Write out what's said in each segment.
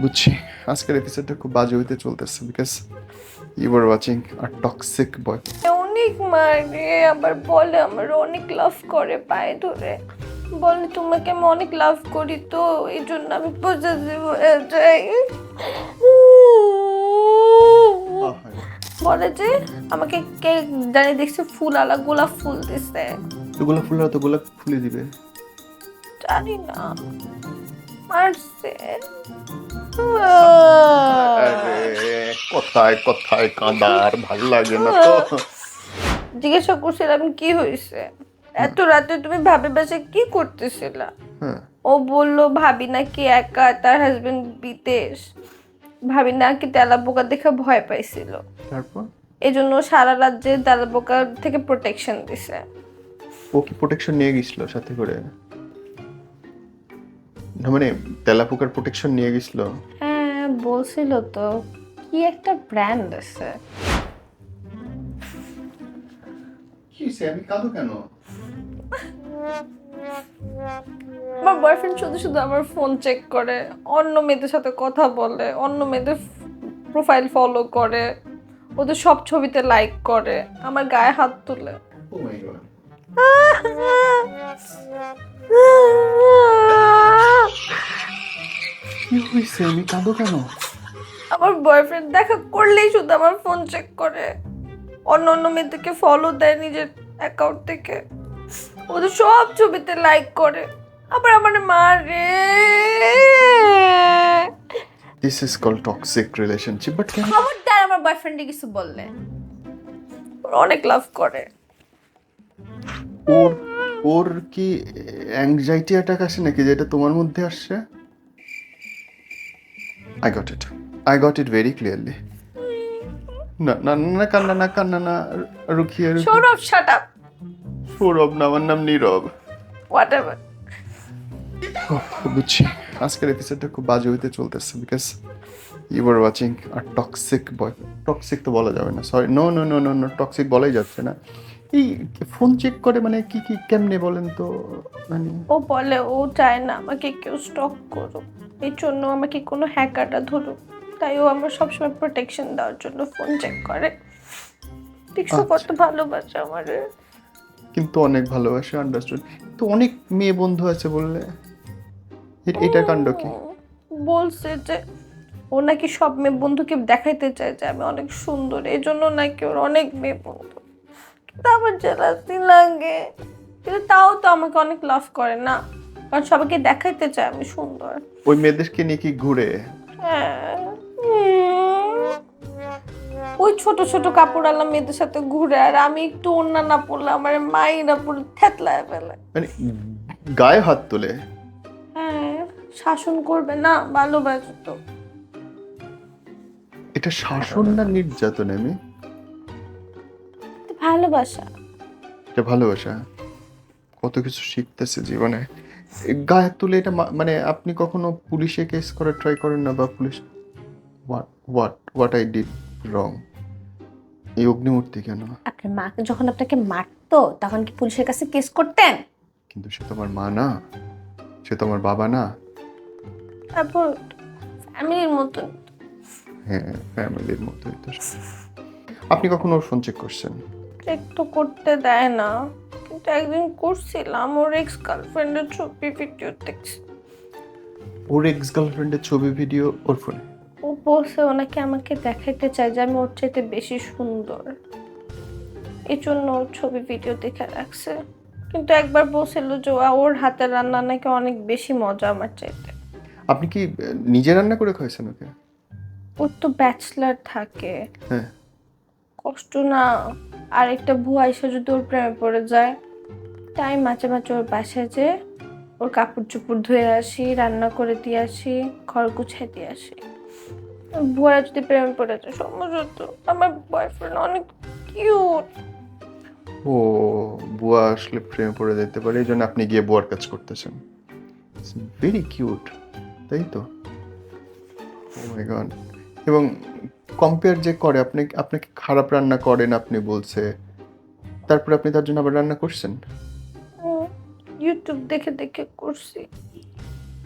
বুঝছি। আজকের এপিসোডটা খুব বাজে হইতে চলতেছে because you are watching a toxic boy অনেক মারে আবার বলে আমার অনেক লাভ করে পায়ে ধরে। বলে তোমাকে আমি অনেক লাভ করি তো এই জন্য আমি পজিটিভ হয়ে যাই। বলে যে আমাকে কে জানি দেখছে ফুল আলা গোলাপ ফুল দিছে। তো গোলাপ ফুল তো গোলাপ ফুলে দিবে। জানি না। মারছে কোথায় কোথায় কাঁদার? ভালো লাগে না তো। জিজ্ঞাসা করছিলাম কি হয়েছে? এত রাতে তুমি ভাবে বাসে কি করতেছিলা? ও বলল ভাবি নাকি একা তার হাজবেন্ড বিদেশ। ভাবি নাকি তেলা পোকা দেখে ভয় পাইছিল। তারপর? এই জন্য সারা রাজ্যে তেলা পোকার থেকে প্রোটেকশন দিছে। ও কি প্রোটেকশন নিয়ে গেছিল সাথে করে? না মানে তেলাপোকার প্রোটেকশন নিয়ে গেছিল? হ্যাঁ বলছিল তো কি একটা ব্র্যান্ড আছে? কি আমি কাঁদো কেন? আমার বয়ফ্রেন্ড শুধু শুধু আমার ফোন চেক করে অন্য মেয়েদের সাথে কথা বলে অন্য মেয়েদের প্রোফাইল ফলো করে ওদের সব ছবিতে লাইক করে আমার গায়ে হাত তুলে। ও মাই গড কি হয়েছে? আমি কাঁদো কেন? আমার বয়ফ্রেন্ড দেখা করলেই শুধু আমার ফোন চেক করে। অন্য অন্য মেয়েদেরকে ফলো দেয় নিজের অ্যাকাউন্ট থেকে। ওদের সব ছবিতে লাইক করে। আবার আমার মারে this is call toxic relationship but কেন খবরদার আমার বয়ফ্রেন্ডে কিছু বললে। ওরা অনেক লাভ করে। ওর ওর কি অ্যাংজাইটি অ্যাটাক আসে নাকি? যেটা তোমার মধ্যে আসছে? I got it I got it very clearly না না না, কান্না না কান্না না রুখিয়ে সৌরভ শাট আপ সৌরভ না আমার নাম নীরব। হোয়াট এভার ওহ, বুঝছি। আজকের এপিসোডটা খুব বাজে হইতে চলতেছে because you are watching are toxic boy toxic তো বলা যাবে না sorry no no no no no toxic বলাই যাচ্ছে না। এই ফোন চেক করে মানে কি কি কেমনে বলেন তো মানে? ও বলে ও চায় না আমাকে কেউ স্টক করুক। এই জন্য আমাকে কোনো হ্যাকারটা ধরুক। তাই ও আমার সবসময় প্রোটেকশন দেওয়ার জন্য ফোন চেক করে। দেখছ কত ভালোবাসে আমার। কিন্তু অনেক ভালোবাসে আন্ডারস্টুড তো অনেক মেয়ে বন্ধু আছে বললে। এ- এটার কাণ্ড কি? বলছে যে ও নাকি সব মেয়ে বন্ধুকে দেখাইতে চায় যে আমি অনেক সুন্দর। এই জন্য নাকি ওর অনেক মেয়ে বন্ধু। আমার জেলাসি লাগে। কিন্তু তাও তো আমাকে অনেক লাভ করে না। কারণ সবাইকে দেখাইতে চায় আমি সুন্দর। ওই মেয়েদেরকে নিয়ে কি ঘুরে? হ্যাঁ। ওই ছোট ছোট কাপড় আলা মেয়েদের সাথে ঘুরে আর আমি একটু ওন্না না পড়লে আমার মাই না পড়লে থেতলায় ফেলে। মানে গায়ে হাত তোলে? হ্যাঁ শাসন করবে না ভালোবাসো তো। এটা শাসন না নির্যাতন আমি ভালোবাসা। এটা ভালোবাসা। কত কিছু শিখতেছে জীবনে। গায়ে তুলে এটা মানে আপনি কখনো পুলিশে কেস করার ট্রাই করেন না বা police what what what I did wrong এই অগ্নিমূর্তি কেন? আপনার মা যখন আপনাকে মারতো তখন কি পুলিশের কাছে কেস করতেন? কিন্তু সে তো আমার মা না। সে তো আমার বাবা না। তারপর ফ্যামিলির মতন হ্যাঁ ফ্যামিলির মতোই তো। আপনি কখনো ফোন চেক করছেন? তো করতে দেয় না। কিন্তু একদিন করছিলাম ওর এক্স গার্লফ্রেন্ডের ছবি ভিডিও দেখছি। ওর এক্স গার্লফ্রেন্ডের ছবি ভিডিও ওর ফোনে ও বলছে ওনাকে আমাকে দেখাইতে চায় যে আমি ওর চাইতে বেশি সুন্দর। এই জন্য ওর ছবি ভিডিও দেখে রাখছে। কিন্তু একবার বলছিল যে ওর হাতের রান্না নাকি অনেক বেশি মজা আমার চাইতে। আপনি কি নিজে রান্না করে খাইছেন ওকে? ওর তো ব্যাচলার থাকে। হ্যাঁ। কষ্ট না, আর একটা ভুয়া এসে যদি ওর প্রেমে পড়ে যায়, তাই মাঝে মাঝে ওর বাসায় যে ওর কাপড় চোপড় ধুয়ে আসি, রান্না করে দিয়ে আসি, ঘর গুছিয়ে দিয়ে আসি। ভুয়ারা যদি প্রেমে পড়ে যায় সমস্যা আমার বয়ফ্রেন্ড অনেক কিউট ও, বুয়া আসলে প্রেমে পড়ে যেতে পারে, এই জন্য আপনি গিয়ে বুয়ার কাজ করতেছেন। ভেরি কিউট তাই তো? গড এবং কম্পেয়ার যে করে আপনি আপনাকে খারাপ রান্না করেন আপনি বলছে তারপরে আপনি তার জন্য আবার রান্না করছেন? ইউটিউব দেখে দেখে করছি।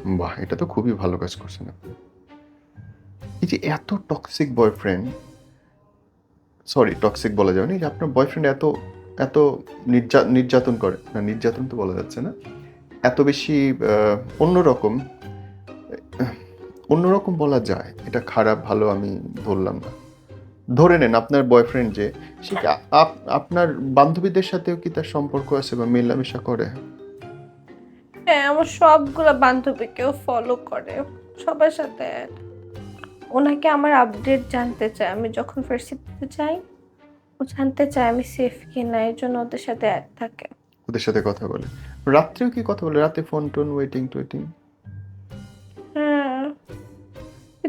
বাহ এটা তো খুবই ভালো কাজ করছেন আপনি। এই যে এত টক্সিক বয়ফ্রেন্ড সরি টক্সিক বলা যাবে না এই যে আপনার বয়ফ্রেন্ড এত এত নির্যা- নির্যাতন করে না নির্যাতন তো বলা যাচ্ছে না এত বেশি অন্যরকম অন্যরকম বলা যায় এটা খারাপ ভালো আমি ধরলাম না। ধরে নেন আপনার বয়ফ্রেন্ড যে সে আপ- আপনার বান্ধবীদের সাথেও কি তার সম্পর্ক আছে বা মেলামেশা করে? হ্যাঁ আমার সবগুলো বান্ধবীকেও ফলো করে সবার সাথে। ওনাকে আমার আপডেট জানতে চায়। আমি যখন ভার্সিটিতে যাই ও জানতে চায় আমি সেফ কিনা এই জন্য ওদের সাথে অ্যাড থাকে। ওদের সাথে কথা বলে। রাত্রেও কি কথা বলে? রাতে ফোন টোন ওয়েটিং টোয়েটিং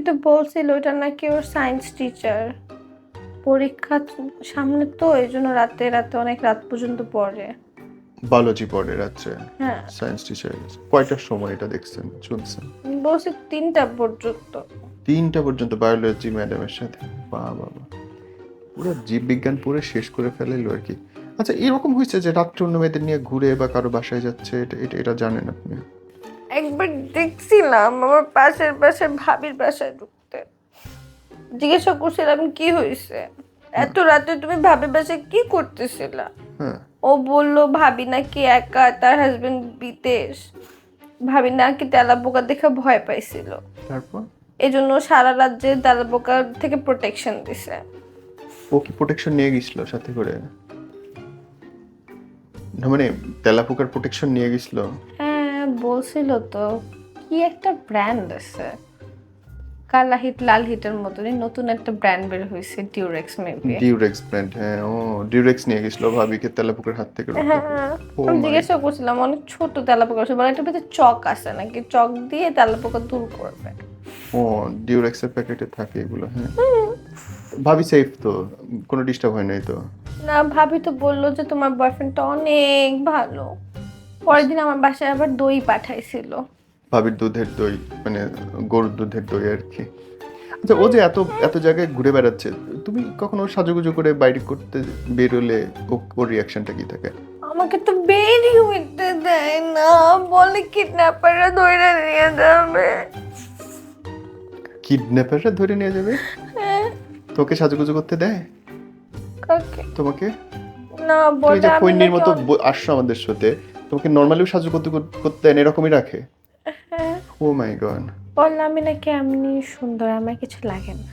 কিন্তু বলছিল ওটা নাকি ওর সায়েন্স টিচার পরীক্ষা সামনে তো এই জন্য রাতে রাতে অনেক রাত পর্যন্ত পড়ে। বায়োলজি পড়ে রাত্রে। হ্যাঁ। সায়েন্স টিচার কয়টার সময় এটা দেখছেন শুনছেন? বলছি তিনটা পর্যন্ত। তিনটা পর্যন্ত বায়োলজি ম্যাডামের সাথে। বা বাবা পুরো জীববিজ্ঞান পুরো শেষ করে ফেলেলো আর কি। আচ্ছা এরকম হয়েছে যে রাত্রে অন্য মেয়েদের নিয়ে ঘুরে বা কারও বাসায় যাচ্ছে এটা এটা জানেন আপনি? একবার দেখছিলাম আমার পাশের পাশে ভাবির বাসায় ঢুকতে। জিজ্ঞাসা করছিলাম কি হয়েছে এত রাতে তুমি ভাবির বাসায় কি করতেছিলা? হ্যাঁ ও বলল ভাবি নাকি একা তার হাজবেন্ড বিদেশ। ভাবি নাকি তেলা পোকা দেখে ভয় পাইছিল। তারপর? এই জন্য সারা রাজ্যে তেলা পোকার থেকে প্রোটেকশন দিছে। ও কি প্রোটেকশন নিয়ে গেছিল সাথে করে? না মানে তেলাপোকার প্রোটেকশন নিয়ে গেছিল? হ্যাঁ বলছিল তো কি একটা ব্র্যান্ড আছে? কালা হিট লাল হিটের মতনই নতুন একটা ব্র্যান্ড বের হয়েছে ডিউরেক্স মেবি ডিউরেক্স ব্র্যান্ড হ্যাঁ ও ডিউরেক্স নিয়ে গেছিল ভাবিকে তেলাপোকার হাত থেকে হ্যাঁ Oh আমি জিজ্ঞাসা করছিলাম অনেক ছোট তেলাপোকা আছে বলে এটার ভিতরে চক আছে নাকি? চক দিয়ে তেলাপোকা দূর করবে। ও ডিউরেক্সের প্যাকেটে থাকে এগুলো হ্যাঁ। ভাবি সেফ তো কোনো ডিস্টার্ব হয় নাই তো? না ভাবি তো বলল যে তোমার বয়ফ্রেন্ডটা অনেক ভালো। পরের দিন আমার বাসায় আবার দই পাঠাইছিল। ভাবির দুধের দই মানে গরুর দুধের দই আর কি। আচ্ছা ও যে এত এত জায়গায় ঘুরে বেড়াচ্ছে তুমি কখনো সাজুগুজু করে বাইরে করতে বেরোলে ও- ওর রিয়াকশনটা কি থাকে? আমাকে তো বেরি হইতে দেয় না বলে কিডন্যাপাররা ধরে নিয়ে যাবে। কিডন্যাপাররা ধরে নিয়ে যাবে? হ্যাঁ, তোকে সাজুগুজু করতে দেয়? তোমাকে? না বলে আমি মতো আসছো আমাদের সাথে তোমাকে নর্মালিও সাজু করতে করতে এরকমই রাখে? ও মাই গড বললাম আমি নাকি এমনি সুন্দর আমার কিছু লাগে না।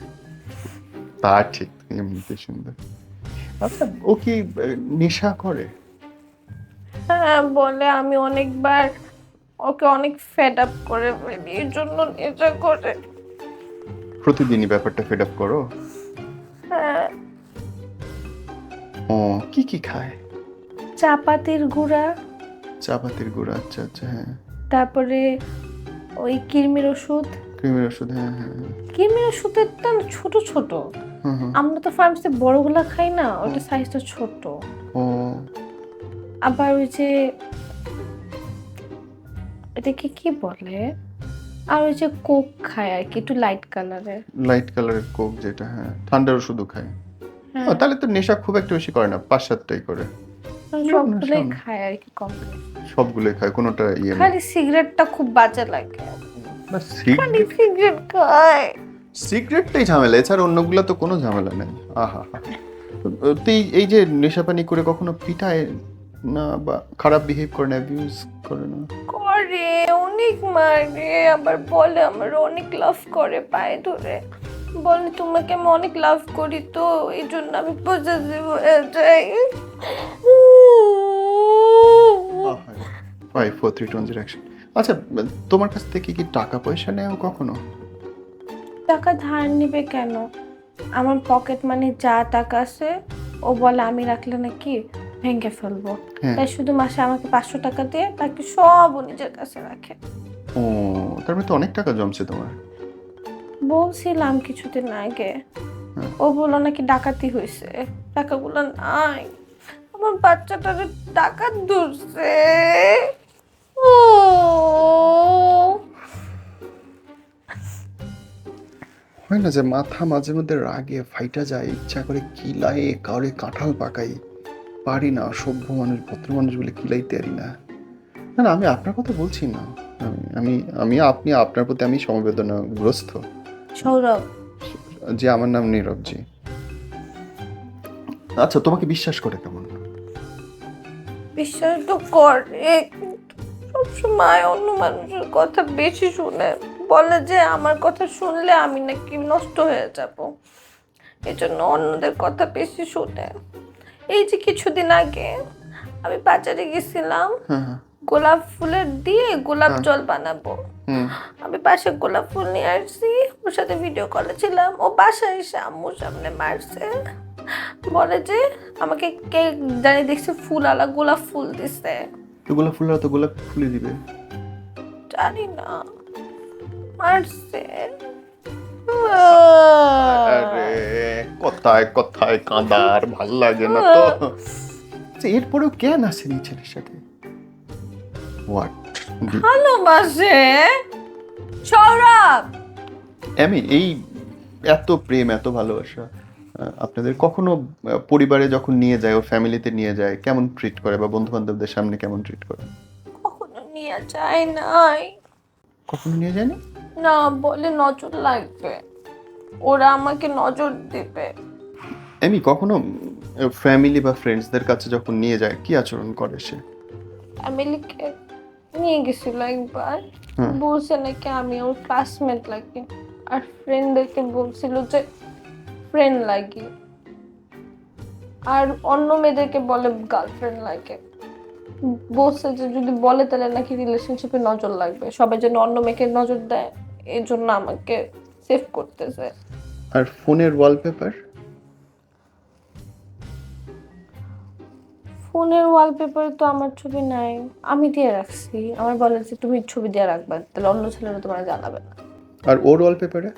তা ঠিক এমনিতে সুন্দর। আচ্ছা ও কি নেশা করে? হ্যাঁ বলে আমি অনেকবার ওকে অনেক ফেড আপ করে ফেলি এই জন্য নেশা করে। প্রতিদিনই ব্যাপারটা ফেড আপ করো? হ্যাঁ। ও কি কি খায়? চাপাতির গুঁড়া চাপাতির গুঁড়া আচ্ছা আচ্ছা হ্যাঁ। তারপরে ওই কিরমির ওষুধ। ক্রিমের ওষুধ হ্যাঁ হ্যাঁ হ্যাঁ। কিরমির ওষুধের তো ছোট ছোট। আমরা তো ফার্মেসিতে বড়গুলা খাই না ওটা সাইজটা ছোট। ও। আবার ওই যে এটাকে কি বলে? আর ওই যে কোক খায় আর কি একটু লাইট কালারের লাইট কালারের কোক যেটা হ্যাঁ। ঠান্ডার ওষুধও খায়। হ্যাঁ। তাহলে তো নেশা খুব একটা বেশি করে না পাঁচ সাতটাই করে। সবগুলোই। খায় আর কি কম। সবগুলোই খায় কোনোটা ইয়ে খালি সিগারেটটা খুব বাজে লাগে। খালি সিগারেট খায়। সিগারেটটাই ঝামেলা এছাড়া অন্যগুলো তো কোনো ঝামেলা নেই। আহা। হা তো এই- এই যে নেশাপানি করে কখনো পিঠায় না বা খারাপ বিহেভ করে না অ্যাবিউজ করে না? করে অনেক মারে আবার বলে আমার অনেক লাভ করে পায়ে ধরে। বলে তোমাকে আমি অনেক লাভ করি তো এই জন্য আমি পজিটিভ হয়ে যাই। Five four three two action আচ্ছা তোমার কাছ থেকে কি টাকা পয়সা নেও কখনো? টাকা ধার নিবে কেন? আমার পকেট মানি যা টাকা আছে ও বলে আমি রাখলে নাকি ভেঙে ফেলব। হ্যাঁ। তাই শুধু মাসে আমাকে পাঁচশো টাকা দিয়ে বাকি সব ও নিজের কাছে রাখে। ও তার মানে তো অনেক টাকা জমছে তোমার। বলছিলাম কিছুদিন আগে। হ্যাঁ। ও বলল নাকি ডাকাতি হয়েছে। টাকাগুলো নাই। আমার বাচ্চাটাকে টাকা ধরছে। ও। হয় না যে মাথা মাঝে মধ্যে রাগে ফাইটা যায় ইচ্ছা করে কিলায়ে কাউরে কাঁঠাল পাকাই পারি না সভ্য মানুষ ভদ্র মানুষ বলে কিলাইতে পারি না। না না আমি আপনার কথা বলছি না। আমি আমি আমি আপনি আপনার প্রতি আমি সমবেদনাগ্রস্ত। সৌরভ। জি আমার নাম নীরব জি আচ্ছা তোমাকে বিশ্বাস করে কেমন? বিশ্বাস তো করে সবসময় অন্য মানুষের কথা বেশি শুনে বলে যে আমার কথা শুনলে আমি নাকি নষ্ট হয়ে যাব। এই জন্য অন্যদের কথা বেশি শুনে। এই যে কিছুদিন আগে আমি বাজারে গেছিলাম গোলাপ ফুলের দিয়ে গোলাপ জল বানাবো। আমি পাশে গোলাপ ফুল নিয়ে আসছি ওর সাথে ভিডিও কলে ছিলাম। ও বাসায় এসে আম্মুর সামনে মারছে। বলে যে আমাকে কে জানি দেখছে ফুল আলা গোলাপ ফুল দিছে। তো গোলাপ ফুল তো গোলাপ ফুলে দিবে। জানি না। মারছে। আরে কথায় কথায় কাঁদার ভালো লাগে না তো। আচ্ছা, এরপরেও কেন আসেন ছেলের সাথে? হোয়াট ভালোবাসে। সৌরভ! আমি এই এত প্রেম এত ভালোবাসা। আপনাদের কখনো পরিবারে যখন নিয়ে যায় ওর ফ্যামিলিতে নিয়ে যায় কেমন ট্রিট করে বা বন্ধু বান্ধবদের সামনে কেমন ট্রিট করে? কখনো নিয়ে যায় নাই। কখনো নিয়ে যায়নি? না বলে নজর লাগবে। ওরা আমাকে নজর দেবে। আমি কখনো ফ্যামিলি বা ফ্রেন্ডসদের কাছে যখন নিয়ে যায় কি আচরণ করে সে? ফ্যামিলিকে নিয়ে গেছিল একবার। হুম। বলছে নাকি আমি ওর ক্লাসমেট লাগি আর ফ্রেন্ডদেরকে বলছিল যে ফ্রেন্ড লাগি আর অন্য মেয়েদেরকে বলে গার্লফ্রেন্ড লাগে বলছে যে যদি বলে তাহলে নাকি রিলেশনশিপে নজর লাগবে। সবাই যেন অন্য মেয়েকে নজর দেয় এই জন্য আমাকে সেভ করতেছে। আর ফোনের ওয়ালপেপার ফোনের ওয়ালপেপারে তো আমার ছবি নাই। আমি দিয়ে রাখছি। আমার বলে যে তুমি ছবি দিয়ে রাখবা তাহলে অন্য ছেলেরা তোমার জানাবে না। আর ওর ওয়ালপেপারে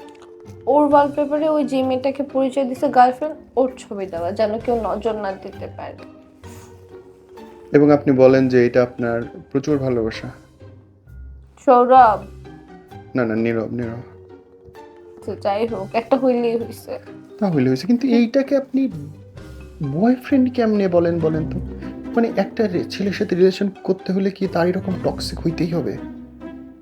ওর ওয়ালপেপারে ওই যে মেয়েটাকে পরিচয় দিছে গার্লফ্রেন্ড ওর ছবি দেওয়া যেন কেউ নজর না দিতে পারে। এবং আপনি বলেন যে এটা আপনার প্রচুর ভালোবাসা। সৌরভ। না না নীরব নীরব। তো যাই হোক একটা হইলেই হয়েছে তাহলে হয়েছে কিন্তু এইটাকে আপনি বয়ফ্রেন্ড কেমনে বলেন বলেন তো? মানে একটা রে- ছেলের সাথে রিলেশন করতে হলে কি তার এরকম টক্সিক হইতেই হবে?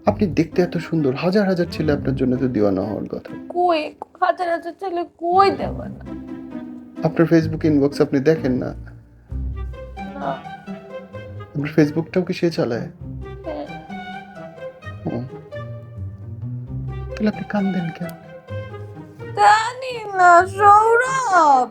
আপনি দেখতে এত সুন্দর। হাজার হাজার ছেলে আপনার জন্য তো দিওয়ানা হওয়ার কথা। কই? হাজার হাজার ছেলে কই দেবে না? আপনার ফেসবুক ইনবক্স আপনি দেখেন না? না, আপনার ফেসবুকটাও কি সে চালায়? হ্যাঁ। তাহলে আপনি কান্দেন কেন? জানি না সৌরভ।